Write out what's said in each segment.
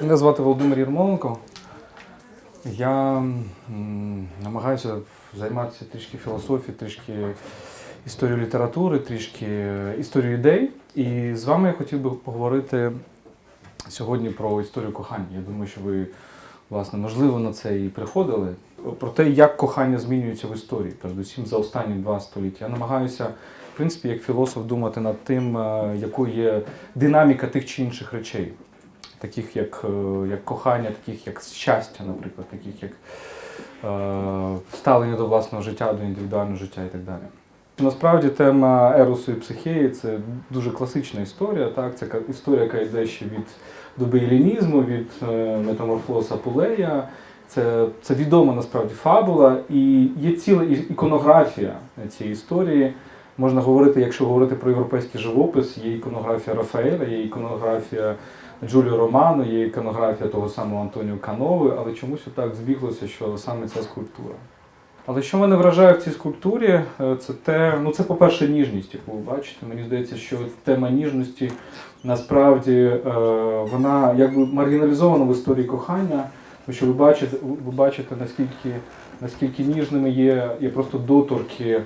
Мене звати Володимир Єрмоленко. Я намагаюся займатися трішки філософією, трішки історією літератури, трішки е, історією ідей. І з вами я хотів би поговорити сьогодні про історію кохання. Я думаю, що ви, власне, можливо, на це і приходили. Про те, як кохання змінюється в історії, передусім за останні два століття. Я намагаюся, в принципі, як філософ, думати над тим, е, якою є динаміка тих чи інших речей таких як, е, як кохання, таких як щастя, наприклад, таких як е, ставлення до власного життя, до індивідуального життя і так далі. Насправді тема еросу і психеї це дуже класична історія. Так? Це історія, яка йде ще від доби елінізму, від е, метаморфоза Пулея. Це, це відома насправді фабула, і є ціла іконографія цієї історії. Можна говорити, якщо говорити про європейський живопис, є іконографія Рафаеля, є іконографія Джуліо Романо, є іконографія того самого Антоніо Канови, але чомусь так збіглося, що саме ця скульптура. Але що мене вражає в цій скульптурі, е, це те, ну це, по-перше, ніжність, яку ви бачите. Мені здається, що тема ніжності насправді е, вона якби маргіналізована в історії кохання, тому що ви бачите, ви бачите, наскільки, наскільки ніжними є, є просто доторки е,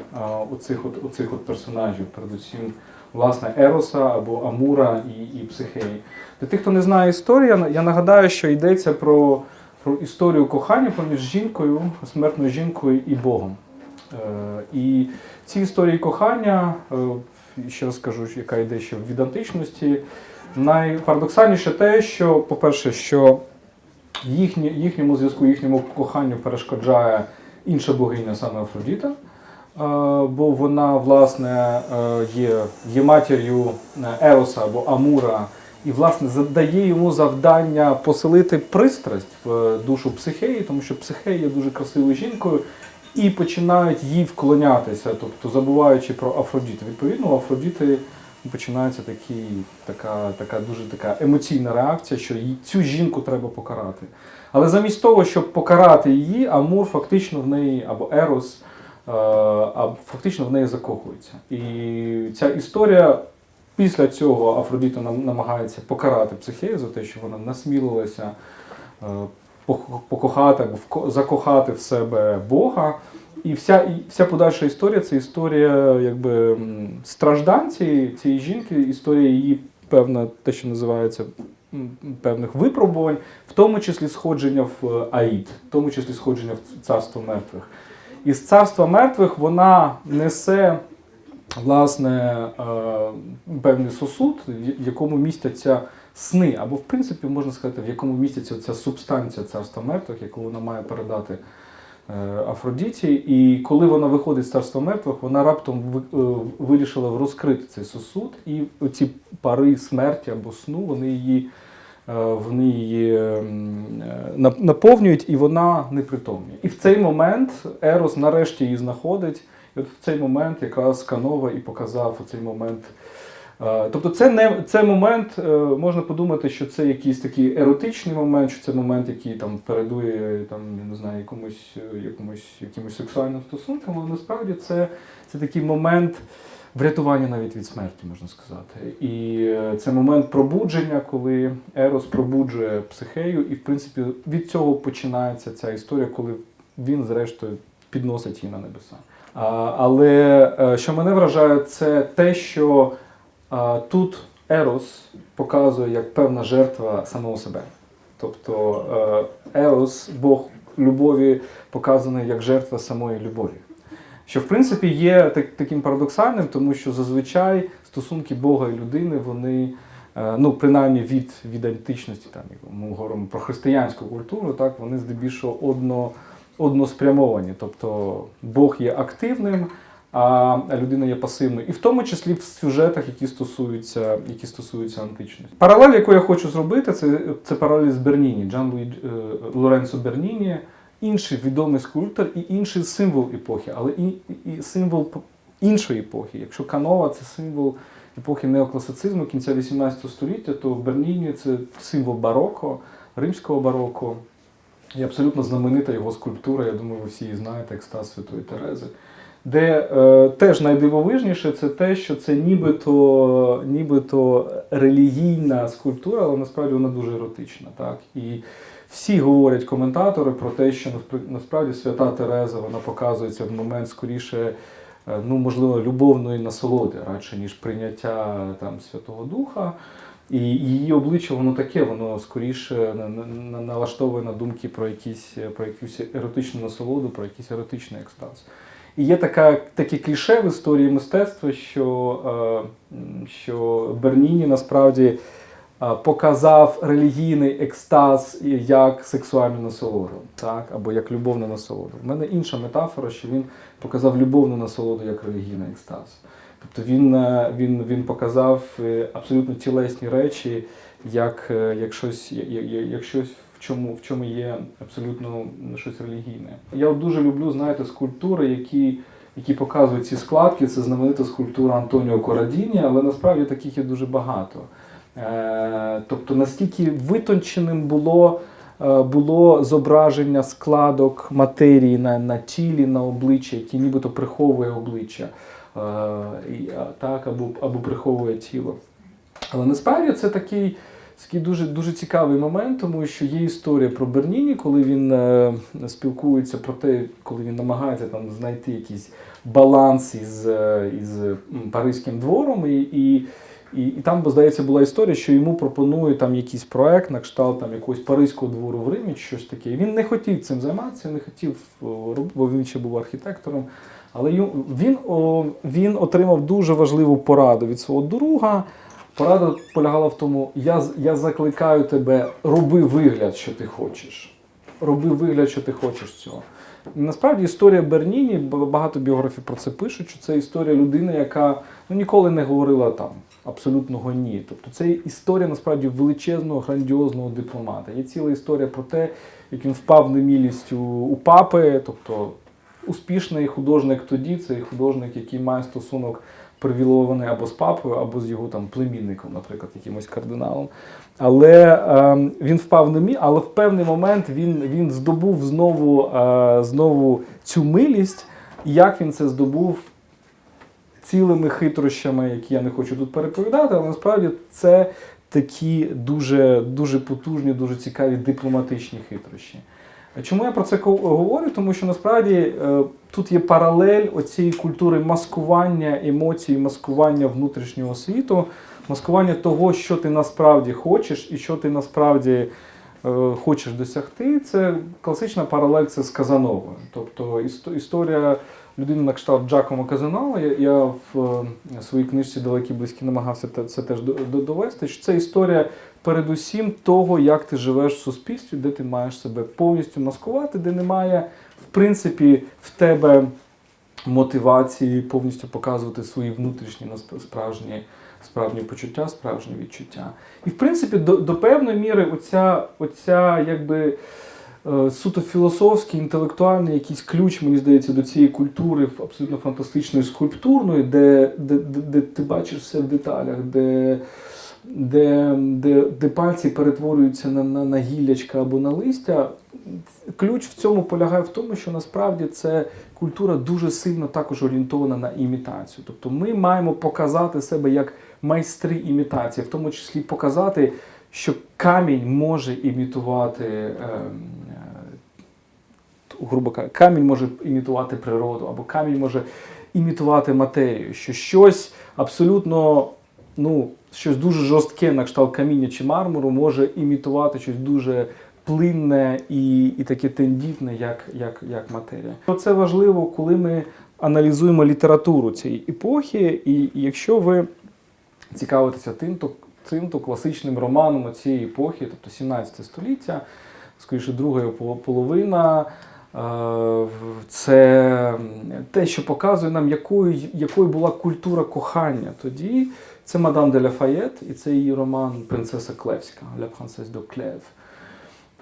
оцих, от, оцих от персонажів, передусім власне Ероса або Амура і, і Психеї. Для тих, хто не знає історію, я нагадаю, що йдеться про, про історію кохання поміж жінкою, смертною жінкою і Богом. Е, і ці історії кохання, е, ще раз скажу, яка йде ще від античності, найпарадоксальніше те, що, по-перше, що їхні, їхньому зв'язку, їхньому коханню перешкоджає інша богиня, саме Афродіта. Е, Бо вона, власне, є, є матір'ю Ероса або Амура, і, власне, задає йому завдання поселити пристрасть в е, душу психеї, тому що психея є дуже красивою жінкою, і починають їй вклонятися, тобто забуваючи про Афродіту. Відповідно, у Афродіти починається такий, така, така дуже така емоційна реакція, що їй- цю жінку треба покарати. Але замість того, щоб покарати її, Амур фактично в неї або Ерос. е, А фактично в неї закохується. І ця історія після цього Афродіта намагається покарати психею за те, що вона насмілилася е, покохати або закохати в себе Бога. І вся, і вся подальша історія це історія якби, страждань цієї, цієї жінки, історія її певна, те, що називається певних випробувань, в тому числі сходження в Аїд, в тому числі сходження в царство мертвих. І з царства мертвих вона несе власне е, певний сосуд, в якому містяться сни, або, в принципі, можна сказати, в якому міститься ця субстанція царства мертвих, яку вона має передати е, Афродіті. І коли вона виходить з царства мертвих, вона раптом е, вирішила розкрити цей сосуд, і ці пари смерті або сну вони її. Вони її ем, нап- наповнюють, і вона непритомніє. І в цей момент Ерос нарешті її знаходить. І от в цей момент якраз Канова і показав цей момент. Тобто, це не це момент, е, можна подумати, що це якийсь такий еротичний момент, що це момент, який там передує там, я не знаю, якомусь, е, якомусь, якимось сексуальним стосункам, але насправді це, це такий момент врятування навіть від смерті, можна сказати. І е, це момент пробудження, коли Ерос пробуджує психею, і в принципі від цього починається ця історія, коли він, зрештою, підносить її на небеса. Але е, що мене вражає, це те, що тут Ерос показує як певна жертва самого себе. Тобто Ерос, Бог любові, показаний як жертва самої любові. Що в принципі є таким парадоксальним, тому що зазвичай стосунки Бога і людини, вони, е, ну принаймні від, від античності, там, ми говоримо про християнську культуру, так, вони здебільшого одно, односпрямовані. Тобто Бог є активним, а людина є пасивною. І в тому числі в сюжетах, які стосуються, які стосуються античності. Паралель, яку я хочу зробити, це, це паралель з Берніні, Джан Луї е, Лоренцо Берніні, інший відомий скульптор і інший символ епохи, але і, і символ іншої епохи. Якщо Канова це символ епохи неокласицизму кінця 18 століття, то в Берніні це символ бароко, римського бароко. І абсолютно знаменита його скульптура, я думаю, ви всі її знаєте, екстаз Святої Терези. Де е, теж найдивовижніше це те, що це нібито, нібито релігійна скульптура, але насправді вона дуже еротична. Так? І всі говорять коментатори про те, що насправді свята Тереза вона показується в момент скоріше, е, ну можливо, любовної насолоди, радше ніж прийняття там Святого Духа. І її обличчя воно таке, воно скоріше на- на- на- налаштовує на думки про якісь про якусь еротичну насолоду, про якийсь еротичний екстаз. І є така, таке кліше в історії мистецтва, що, е, що Берніні насправді е, показав релігійний екстаз як сексуальну насолоду, так? або як любовну насолоду. У мене інша метафора, що він показав любовну насолоду як релігійний екстаз. Тобто він, е, він, він показав е, абсолютно тілесні речі, як, е, як щось, я- я- як щось в чому, в чому є абсолютно щось релігійне. Я дуже люблю, знаєте, скульптури, які, які показують ці складки. Це знаменита скульптура Антоніо Корадіні, але насправді таких є дуже багато. Тобто настільки витонченим було. Було зображення складок матерії на, на тілі, на обличчі, які нібито приховує обличчя, так, або, або приховує тіло. Але насправді це такий, такий дуже, дуже цікавий момент, тому що є історія про Берніні, коли він е, спілкується про те, коли він намагається там знайти якийсь баланс із, е, із Паризьким двором. І, і, і, і там, здається, була історія, що йому пропонують там якийсь проект на кшталт там, якогось Паризького двору в Римі, щось таке. Він не хотів цим займатися, не хотів, бо він ще був архітектором. Але він, він отримав дуже важливу пораду від свого друга. Порада полягала в тому, я, я закликаю тебе, роби вигляд, що ти хочеш. Роби вигляд, що ти хочеш цього. Насправді історія Берніні, багато біографів про це пишуть, що це історія людини, яка ну, ніколи не говорила там абсолютного ні. Тобто це історія насправді величезного, грандіозного дипломата. Є ціла історія про те, як він впав немілістю у папи, тобто успішний художник тоді, це художник, який має стосунок привілований або з папою, або з його там племінником, наприклад, якимось кардиналом. Але е, він впав на мі, але в певний момент він, він здобув знову, е, знову цю милість. Як він це здобув цілими хитрощами, які я не хочу тут переповідати, але насправді це такі дуже, дуже потужні, дуже цікаві дипломатичні хитрощі. Чому я про це говорю? Тому що насправді е, тут є паралель оцієї культури маскування емоцій, маскування внутрішнього світу, маскування того, що ти насправді хочеш і що ти насправді е, хочеш досягти. Це класична паралель це з Казановою. Тобто іс- історія людини на кшталт Джакомо Казанова. Я, я в е, своїй книжці Далекі близькі намагався це теж до- до- довести. Що це історія передусім того, як ти живеш в суспільстві, де ти маєш себе повністю маскувати, де немає, в принципі, в тебе мотивації повністю показувати свої внутрішні справжні, справжні почуття, справжні відчуття. І в принципі, до, до певної міри, оця, оця якби. Е, Суто філософський, інтелектуальний якийсь ключ, мені здається, до цієї культури абсолютно фантастичної скульптурної, де, де, де, де ти бачиш все в деталях, де, де, де, де пальці перетворюються на, на, на гіллячка або на листя. Ключ в цьому полягає в тому, що насправді це культура дуже сильно також орієнтована на імітацію. Тобто ми маємо показати себе як майстри імітації, в тому числі показати, що камінь може імітувати. е, Грубо кажучи, камінь може імітувати природу, або камінь може імітувати матерію, що щось абсолютно ну, щось дуже жорстке на кшталт каміння чи мармуру може імітувати щось дуже плинне і, і таке тендітне, як, як, як матерія. Це важливо, коли ми аналізуємо літературу цієї епохи, і, і якщо ви цікавитеся тим, то, цим, то класичним романом цієї епохи, тобто 17 століття, скоріше друга половина. Це те, що показує нам, якою, якою була культура кохання тоді. Це Мадам де Лафаєт, і це її роман Принцеса Клевська Princesse de Clèves.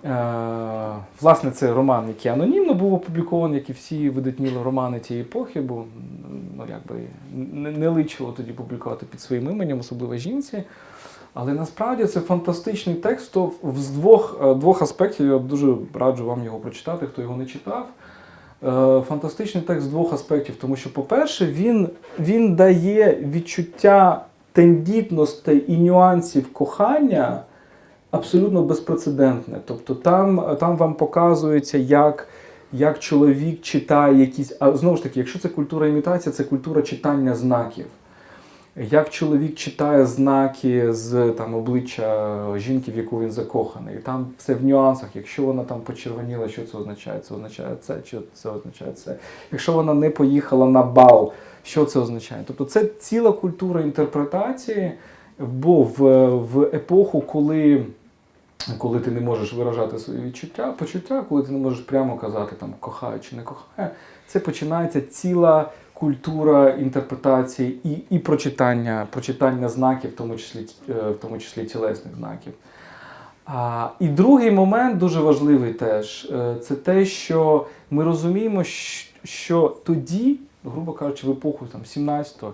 Е, Власне, це роман, який анонімно був опублікований, як і всі видатні романи тієї епохи, бо ну, якби, не личило тоді публікувати під своїм іменем, особливо жінці. Але насправді це фантастичний текст то з двох, е, двох аспектів. Я дуже раджу вам його прочитати, хто його не читав. Е, Фантастичний текст з двох аспектів, тому що, по-перше, він, він дає відчуття тендітностей і нюансів кохання абсолютно безпрецедентне. Тобто там, там вам показується, як, як чоловік читає якісь. А знову ж таки, якщо це культура імітації, це культура читання знаків. Як чоловік читає знаки з там, обличчя жінки, в яку він закоханий. І там все в нюансах. Якщо вона там почервоніла, що це означає? Це означає це, чи це означає це. Якщо вона не поїхала на бал, що це означає? Тобто це ціла культура інтерпретації, бо в, в епоху, коли, коли ти не можеш виражати свої відчуття, почуття, коли ти не можеш прямо казати там кохаю чи не кохаю, це починається ціла культура інтерпретації і, і прочитання, прочитання знаків, в тому числі, е, в тому числі тілесних знаків. А, і другий момент дуже важливий теж е, це те, що ми розуміємо, що тоді, грубо кажучи, в епоху там, 17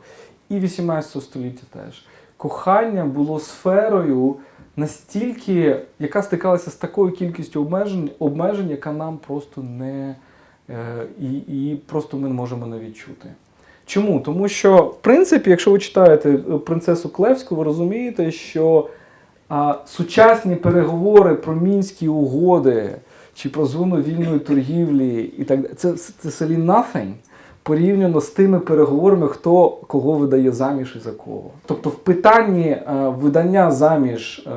і 18 століття теж, кохання було сферою настільки, яка стикалася з такою кількістю обмежень, обмежень яка нам просто не і, і просто ми не можемо не відчути. Чому? Тому що, в принципі, якщо ви читаєте е, принцесу Клевську, ви розумієте, що а, сучасні переговори про мінські угоди чи про зону вільної торгівлі і так далі, це, це селі nothing порівняно з тими переговорами, хто кого видає заміж і за кого. Тобто, в питанні е, видання заміж е,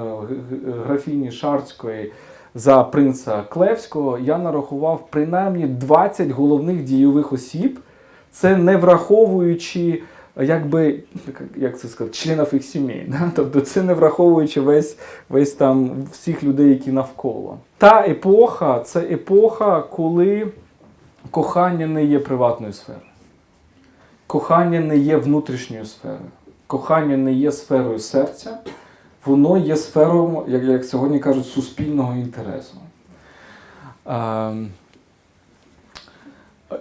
графіні Шарської за принца Клевського я нарахував принаймні 20 головних дійових осіб. Це не враховуючи, якби, як- це сказати, членів їх сімей. Да? Тобто це не враховуючи весь, весь там всіх людей, які навколо. Та епоха це епоха, коли кохання не є приватною сферою. Кохання не є внутрішньою сферою. Кохання не є сферою серця, воно є сферою, як, як сьогодні кажуть, суспільного інтересу. Ем,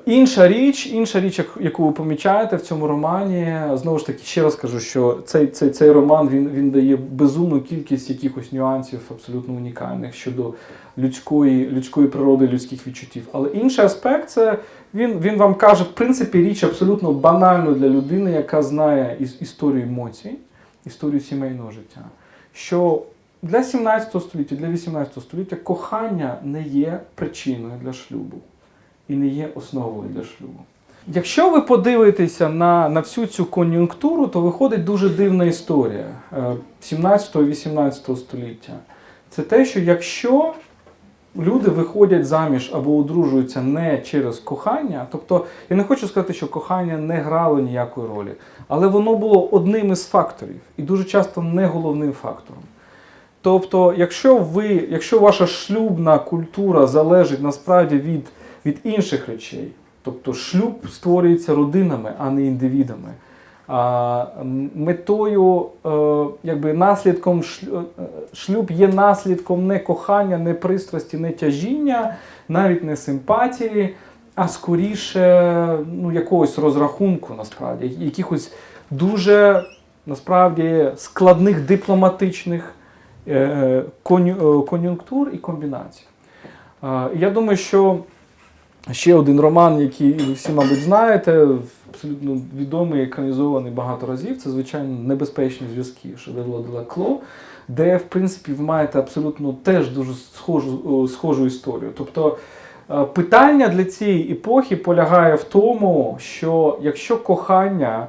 Інша річ, інша річ, яку ви помічаєте в цьому романі, знову ж таки, ще раз кажу, що цей, цей, цей роман він, він дає безумну кількість якихось нюансів абсолютно унікальних щодо людської, людської природи, людських відчуттів. Але інший аспект це він, він вам каже, в принципі, річ абсолютно банальну для людини, яка знає іс- історію емоцій, історію сімейного життя. Що для 17 століття, для 18 століття кохання не є причиною для шлюбу і не є основою для шлюбу. Якщо ви подивитеся на, на всю цю кон'юнктуру, то виходить дуже дивна історія 17-18 століття. Це те, що якщо люди виходять заміж або одружуються не через кохання, тобто я не хочу сказати, що кохання не грало ніякої ролі, але воно було одним із факторів і дуже часто не головним фактором. Тобто, якщо ви, якщо ваша шлюбна культура залежить насправді від, від інших речей, тобто шлюб створюється родинами, а не індивідами. Метою, е, якби наслідком е, шлюб є наслідком не кохання, не пристрасті, не тяжіння, навіть не симпатії, а скоріше ну, якогось розрахунку, насправді, якихось дуже насправді складних дипломатичних е, коню- кон'юнктур і комбінацій. Я думаю, що ще один роман, який ви всі, мабуть, знаєте, абсолютно відомий, екранізований багато разів, це, звичайно, небезпечні зв'язки Шевело де Кло, де, в принципі, ви маєте абсолютно теж дуже схожу, схожу історію. Тобто е, питання для цієї епохи полягає в тому, що якщо кохання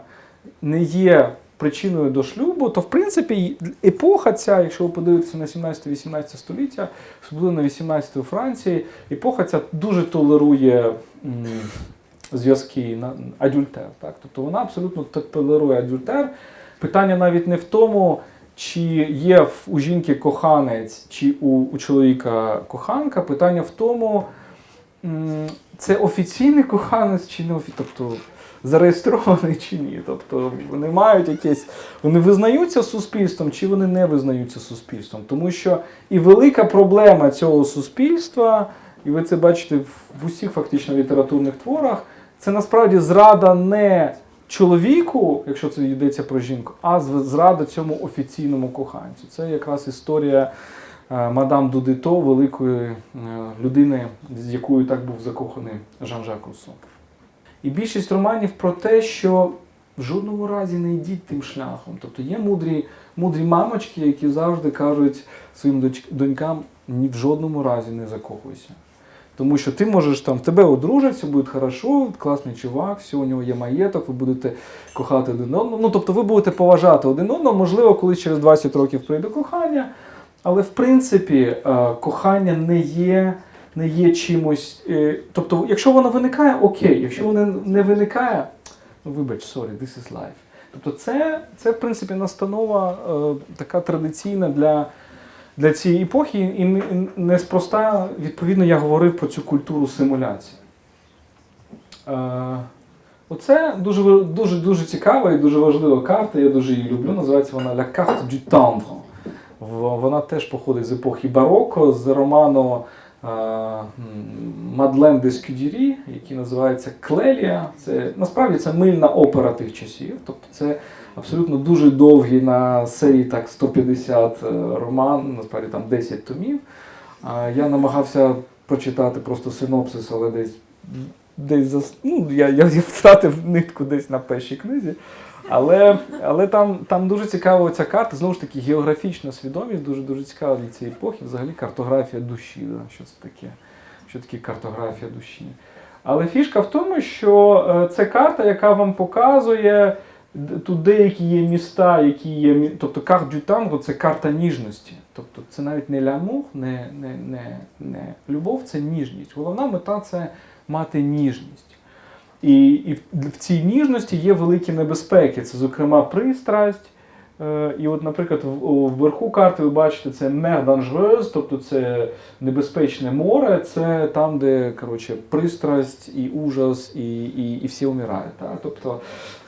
не є причиною до шлюбу, то в принципі епоха ця, якщо ви подивитеся на 17-18 століття, особливо на 18 у Франції, епоха ця дуже толерує зв'язки на адюльтер. Так? Тобто вона абсолютно толерує адюльтер. Питання навіть не в тому, чи є у жінки коханець, чи у, у чоловіка коханка. Питання в тому, це офіційний коханець чи не офіційний. Тобто зареєстрований чи ні. Тобто вони мають якесь, вони визнаються суспільством, чи вони не визнаються суспільством. Тому що і велика проблема цього суспільства, і ви це бачите в усіх фактично літературних творах, це насправді зрада не чоловіку, якщо це йдеться про жінку, а зрада цьому офіційному коханцю. Це якраз історія е, мадам Дудито, великої е, людини, з якою так був закоханий Жан-Жак Руссо. І більшість романів про те, що в жодному разі не йдіть тим шляхом. Тобто є мудрі, мудрі мамочки, які завжди кажуть своїм донькам ні в жодному разі не закохуйся. Тому що ти можеш там тебе одружаться, буде хорошо, класний чувак, все, у нього є маєток, ви будете кохати один одного. Ну тобто ви будете поважати один одного, можливо, колись через 20 років прийде кохання. Але в принципі е, кохання не є, не є чимось. е, Тобто, якщо воно виникає, окей. Якщо воно не виникає, ну вибач, sorry, this is life. Тобто, це, це в принципі настанова е, така традиційна для, для цієї епохи, і неспроста, відповідно, я говорив про цю культуру симуляції. Е, Оце дуже дуже дуже цікава і дуже важлива карта. Я дуже її люблю. Називається вона La carte du tendre. Вона теж походить з епохи бароко, з роману е, Мадлен де Скюдірі, який називається Клелія. Це насправді це мильна опера тих часів. Тобто це абсолютно дуже довгий на серії так 150 е, роман, насправді там 10 томів. Я намагався прочитати просто синопсис, але десь десь зас... ну, я, я, втратив нитку десь на першій книзі. Але, але там, там дуже цікава ця карта, знову ж таки, географічна свідомість, дуже дуже цікава для цієї епохи, взагалі картографія душі. Да? Що це таке? Що таке картографія душі? Але фішка в тому, що е, це карта, яка вам показує тут деякі є міста, які є. Тобто карт дю це карта ніжності. Тобто це навіть не лямур, не, не, не, не любов, це ніжність. Головна мета це мати ніжність. І, і в цій ніжності є великі небезпеки. Це, зокрема, пристрасть. Е, І от, наприклад, вверху карти ви бачите, це mer тобто це небезпечне море, це там, де коротше, пристрасть і ужас, і, і, і всі вмирають. Так? Тобто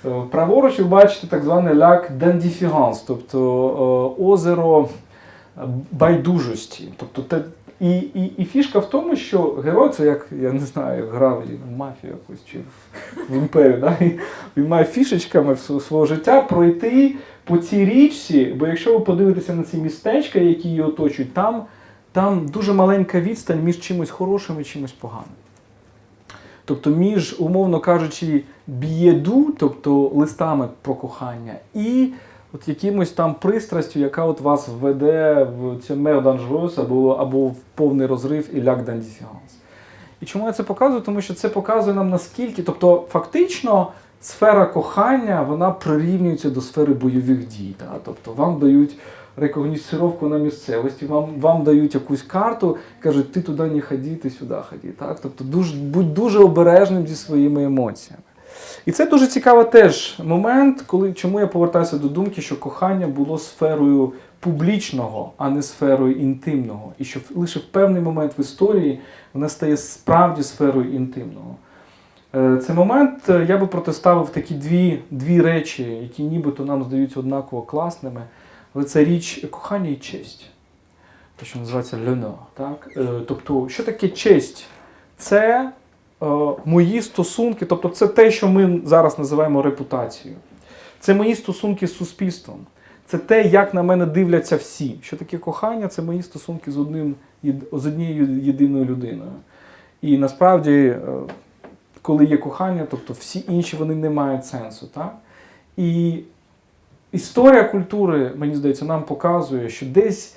е, праворуч ви бачите так званий ляк d'indifference, тобто е, озеро байдужості. Тобто те, і, і, і фішка в тому, що герой це як я не знаю, грав в мафію якусь чи в, в імперію. Да? Він має фішечками всього свого життя пройти по цій річці, бо якщо ви подивитеся на ці містечка, які її оточують, там, там дуже маленька відстань між чимось хорошим і чимось поганим. Тобто між, умовно кажучи, б'єду, тобто листами про кохання, і от якимось там пристрастю, яка от вас введе в це мер данжрос або, або в повний розрив і ляк дандіфіганс. І чому я це показую? Тому що це показує нам наскільки, тобто фактично сфера кохання вона прирівнюється до сфери бойових дій. Та? Тобто вам дають рекогнісцировку на місцевості, вам, вам дають якусь карту, кажуть, ти туди не ходи, ти сюди ходи. Так? Тобто дуже, будь дуже обережним зі своїми емоціями. І це дуже цікавий теж момент, коли чому я повертаюся до думки, що кохання було сферою публічного, а не сферою інтимного. І що лише в певний момент в історії вона стає справді сферою інтимного. Е, Цей момент е, я би протиставив такі дві, дві речі, які нібито нам здаються однаково класними, але це річ кохання і честь. Те, що називається льоно. Так? Е, Тобто, що таке честь? Це е, мої стосунки, тобто це те, що ми зараз називаємо репутацією. Це мої стосунки з суспільством. Це те, як на мене дивляться всі. Що таке кохання? Це мої стосунки з одним з однією єдиною людиною. І насправді, коли є кохання, тобто всі інші вони не мають сенсу. Так? І історія культури, мені здається, нам показує, що десь,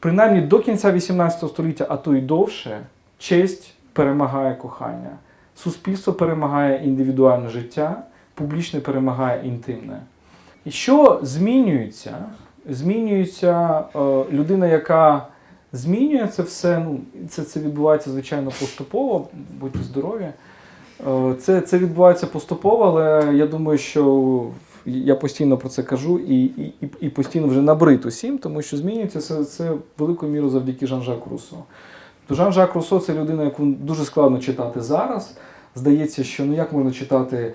принаймні до кінця 18 століття, а то й довше, честь перемагає кохання. Суспільство перемагає індивідуальне життя, публічне перемагає інтимне. І що змінюється? Змінюється е, людина, яка змінює це все. Ну, це, це відбувається, звичайно, поступово, будьте здорові. Е, Це, це відбувається поступово, але я думаю, що я постійно про це кажу і, і, і- постійно вже набрид усім, тому що змінюється це, це великою мірою завдяки Жан-Жаку Руссо. То Жан-Жак Руссо це людина, яку дуже складно читати зараз. Здається, що ну як можна читати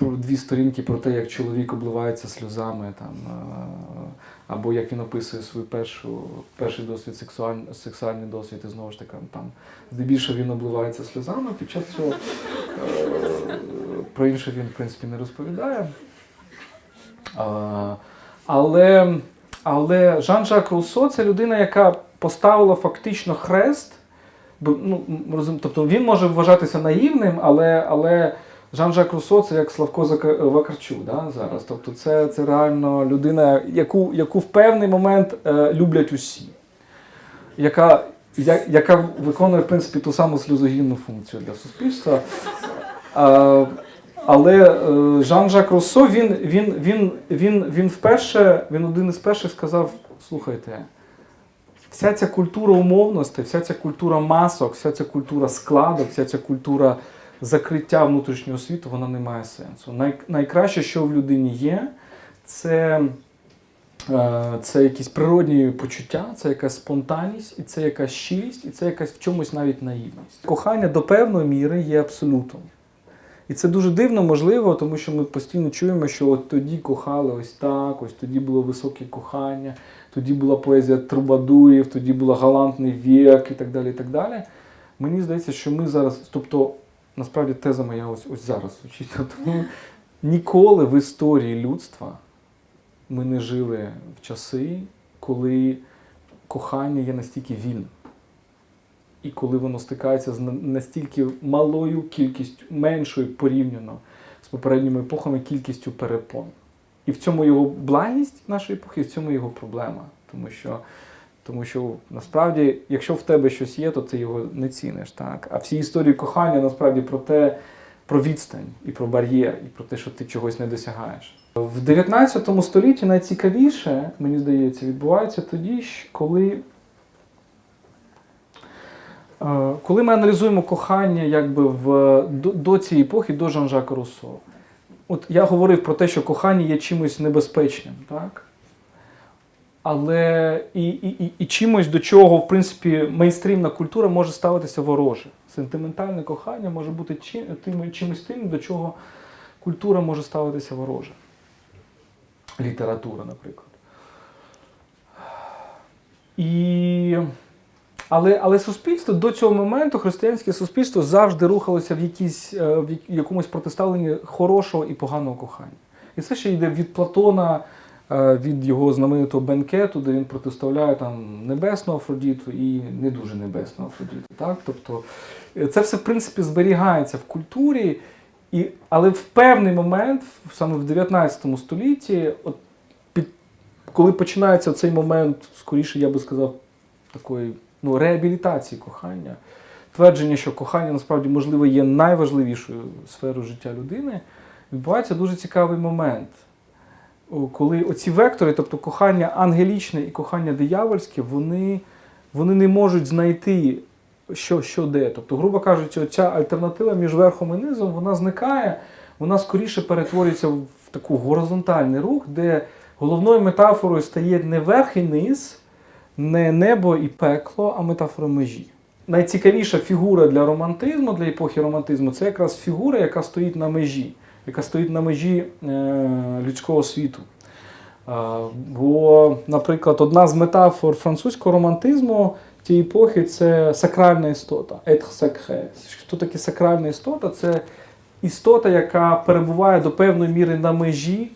дві сторінки про те, як чоловік обливається сльозами, там, е, або як він описує свій першу, перший досвід, сексуаль, сексуальний досвід, і знову ж таки, там, здебільшого він обливається сльозами під час цього. Е, про інше він, в принципі, не розповідає. Але, але Жан-Жак Руссо це людина, яка поставила фактично хрест. Ну, розум- тобто він може вважатися наївним, але, але Жан-Жак Руссо це як Славко Зака- Вакарчук да, зараз. Тобто це, це реально людина, яку, яку в певний момент е, люблять усі, яка, я, яка виконує в принципі ту саму сльозогінну функцію для суспільства. А, але е, Жан-Жак Руссо, він, він, він, він, він вперше, він один із перших сказав: слухайте, вся ця культура умовності, вся ця культура масок, вся ця культура складок, вся ця культура закриття внутрішнього світу, вона не має сенсу. Най, найкраще, що в людині є, це, е, це якісь природні почуття, це якась спонтанність, і це якась щирість, і це якась в чомусь навіть наївність. Кохання до певної міри є абсолютом. І це дуже дивно, можливо, тому що ми постійно чуємо, що от тоді кохали ось так, ось тоді було високе кохання, тоді була поезія трубадурів, тоді була галантний вік і так далі. і так далі. Мені здається, що ми зараз, тобто, насправді теза моя ось, ось зараз звучить. Тобто, ми ніколи в історії людства ми не жили в часи, коли кохання є настільки вільним. І коли воно стикається з настільки малою кількістю, меншою порівняно з попередніми епохами кількістю перепон. І в цьому його благість нашої епохи, і в цьому його проблема. Тому що, тому що насправді, якщо в тебе щось є, то ти його не ціниш. Так? А всі історії кохання насправді про те, про відстань і про бар'єр, і про те, що ти чогось не досягаєш. В 19 столітті найцікавіше, мені здається, відбувається тоді, коли Е, Коли ми аналізуємо кохання якби в, до, до цієї епохи, до Жан-Жака Руссо, от я говорив про те, що кохання є чимось небезпечним, так? Але і, і, і, і чимось, до чого, в принципі, мейнстрімна культура може ставитися вороже. Сентиментальне кохання може бути чим, тим, чимось тим, до чого культура може ставитися вороже. Література, наприклад. І але, але суспільство до цього моменту, християнське суспільство завжди рухалося в, якійсь, е, в якомусь протиставленні хорошого і поганого кохання. І це ще йде від Платона, від його знаменитого бенкету, де він протиставляє там небесну Афродіту і не дуже небесну Афродіту. Так? Тобто е, це все в принципі зберігається в культурі, і, але в певний момент, саме в 19 столітті, от під, коли починається цей момент, скоріше я би сказав, такої ну, реабілітації кохання, твердження, що кохання насправді можливо є найважливішою сферою життя людини, відбувається дуже цікавий момент. Коли оці вектори, тобто кохання ангелічне і кохання диявольське, вони, вони не можуть знайти, що, що де. Тобто, грубо кажучи, ця альтернатива між верхом і низом вона зникає, вона скоріше перетворюється в такий горизонтальний рух, де головною метафорою стає не верх і низ, не небо і пекло, а метафора межі. Найцікавіша фігура для романтизму, для епохи романтизму, це якраз фігура, яка стоїть на межі, яка стоїть на межі е, людського світу. Бо, наприклад, одна з метафор французького романтизму тієї епохи це сакральна істота, être. Що таке сакральна істота? Це істота, яка перебуває до певної міри на межі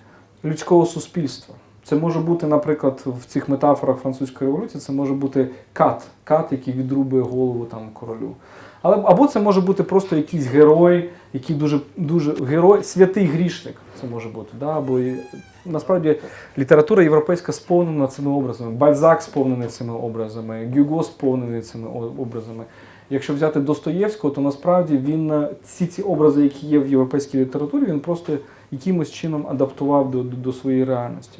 людського суспільства. Це може бути, наприклад, в цих метафорах французької революції, це може бути кат, кат, який відрубує голову там королю. Але або це може бути просто якийсь герой, який дуже дуже герой, святий грішник. Це може бути. Да? Або і, насправді література європейська сповнена цими образами. Бальзак сповнений цими образами, Гюго сповнений цими образами. Якщо взяти Достоєвського, то насправді він ці ці образи, які є в європейській літературі, він просто якимось чином адаптував до, до, до своєї реальності.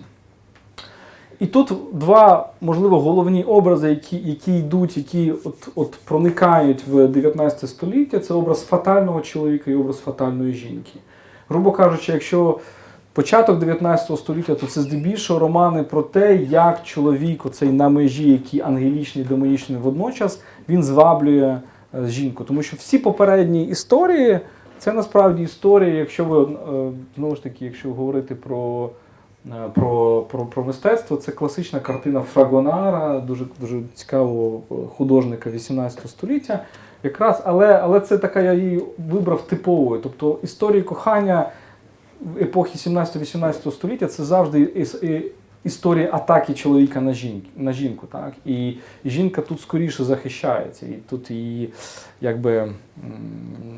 І тут два, можливо, головні образи, які, які йдуть, які от, от проникають в 19 століття, це образ фатального чоловіка і образ фатальної жінки. Грубо кажучи, якщо початок 19 століття, то це здебільшого романи про те, як чоловік, оцей на межі, який ангелічний, демонічний водночас, він зваблює е, жінку. Тому що всі попередні історії, це насправді історії, якщо ви е, знову ж таки, якщо говорити про. Е, Про, про, про мистецтво це класична картина Фрагонара, дуже, дуже цікавого е, художника 18 століття, Якраз, але, але це така, я її вибрав типовою. Тобто історії кохання в епохі 17-18 століття це завжди іс- історія атаки чоловіка на жінку, на жінку. Так? І жінка тут скоріше захищається. І тут її якби,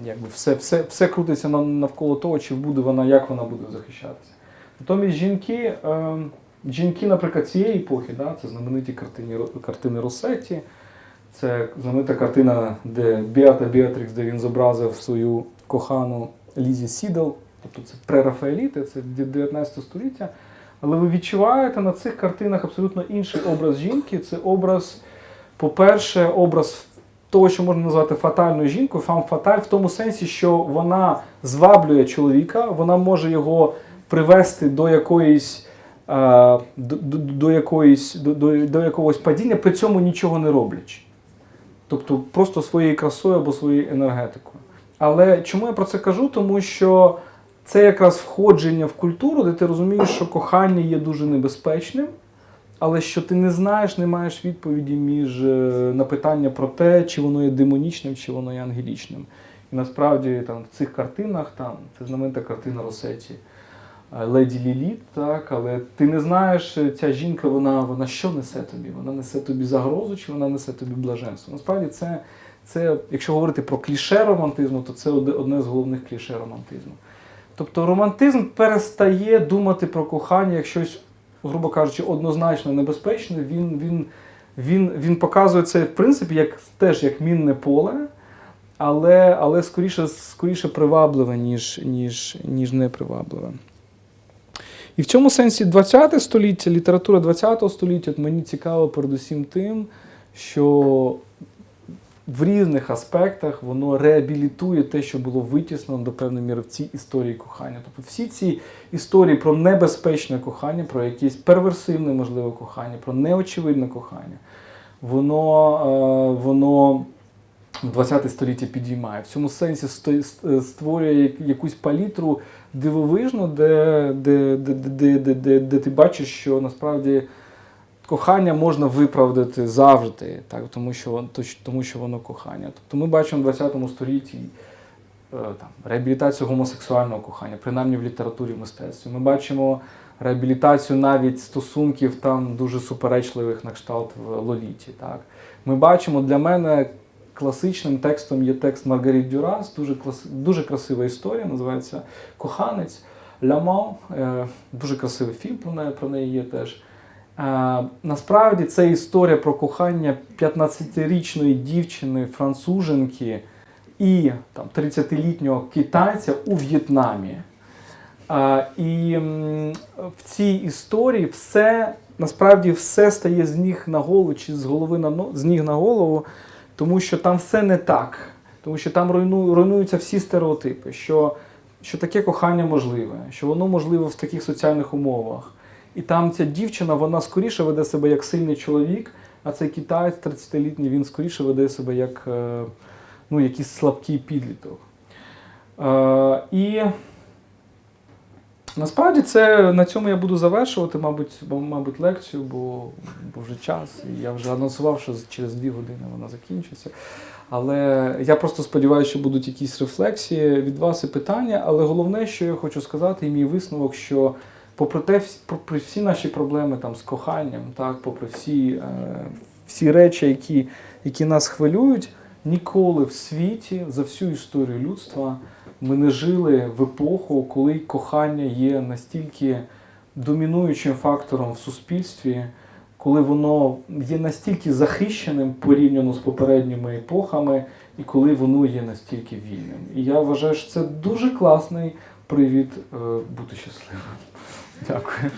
якби все, все, все крутиться навколо того, чи буде вона, як вона буде захищатися. Натомість жінки, е, жінки, наприклад, цієї епохи, да, це знамениті картини, картини Росетті. Це знаменита картина, де Біата Біатрікс, де він зобразив свою кохану Лізі Сідал. Тобто це прерафаеліти, це 19 століття. Але ви відчуваєте на цих картинах абсолютно інший образ жінки. Це образ, по-перше, образ того, що можна назвати фатальною жінкою, фам фаталь, в тому сенсі, що вона зваблює чоловіка, вона може його привести до якоїсь. До, до, до, якоїсь, до, до, до якогось падіння, при цьому нічого не роблячи. Тобто просто своєю красою або своєю енергетикою. Але чому я про це кажу? Тому що це якраз входження в культуру, де ти розумієш, що кохання є дуже небезпечним, але що ти не знаєш, не маєш відповіді між е, на питання про те, чи воно є демонічним, чи воно є ангелічним. І насправді там в цих картинах, там це знаменита картина Росеті. Е, Леді Ліліт, так, але ти не знаєш, е, ця жінка, вона, вона що несе тобі? Вона несе тобі загрозу чи вона несе тобі блаженство? Насправді це, це якщо говорити про кліше романтизму, то це одне з головних кліше романтизму. Тобто романтизм перестає думати про кохання як щось, грубо кажучи, однозначно небезпечне. Він, він, він, він показує це, в принципі, як, теж як мінне поле, але, але скоріше, скоріше привабливе, ніж, ніж, ніж непривабливе. І в цьому сенсі 20 століття, література 20 століття мені цікаво передусім тим, що в різних аспектах воно реабілітує те, що було витіснено до певної міри в цій історії кохання. Тобто всі ці історії про небезпечне кохання, про якесь перверсивне, можливе кохання, про неочевидне кохання, воно, е, воно 20 століття підіймає. В цьому сенсі створює якусь палітру дивовижну, де, де, де, де, де, де, ти бачиш, що насправді кохання можна виправдати завжди, так, тому, що, тому що воно кохання. Тобто ми бачимо в 20 столітті е, там, реабілітацію гомосексуального кохання, принаймні в літературі в мистецтві. Ми бачимо реабілітацію навіть стосунків там дуже суперечливих на кшталт в Лоліті. Так. Ми бачимо для мене класичним текстом є текст Маргарит Дюрас, дуже, клас, дуже красива історія, називається Коханець. Лямо, е, дуже красивий фільм про неї, про неї є теж. Е, насправді це історія про кохання 15-річної дівчини, француженки і там, 30-літнього китайця у В'єтнамі. Е, і в цій історії все, насправді все стає з ніг на голову чи з голови на з ніг на голову, тому що там все не так. Тому що там руйну, руйнуються всі стереотипи, що, що таке кохання можливе, що воно можливе в таких соціальних умовах. І там ця дівчина, вона скоріше веде себе як сильний чоловік, а цей китаєць 30-літній, він скоріше веде себе як е, ну, якийсь слабкий підліток. Е, і насправді це на цьому я буду завершувати, мабуть, мабуть, лекцію, бо, бо вже час. І я вже анонсував, що через дві години вона закінчиться. Але я просто сподіваюся, що будуть якісь рефлексії від вас і питання. Але головне, що я хочу сказати, і мій висновок, що попри те, попри всі наші проблеми там, з коханням, так, попри всі, е, всі речі, які, які нас хвилюють, ніколи в світі за всю історію людства ми не жили в епоху, коли кохання є настільки домінуючим фактором в суспільстві, коли воно є настільки захищеним порівняно з попередніми епохами, і коли воно є настільки вільним. І я вважаю, що це дуже класний привід е, бути щасливим. Дякую.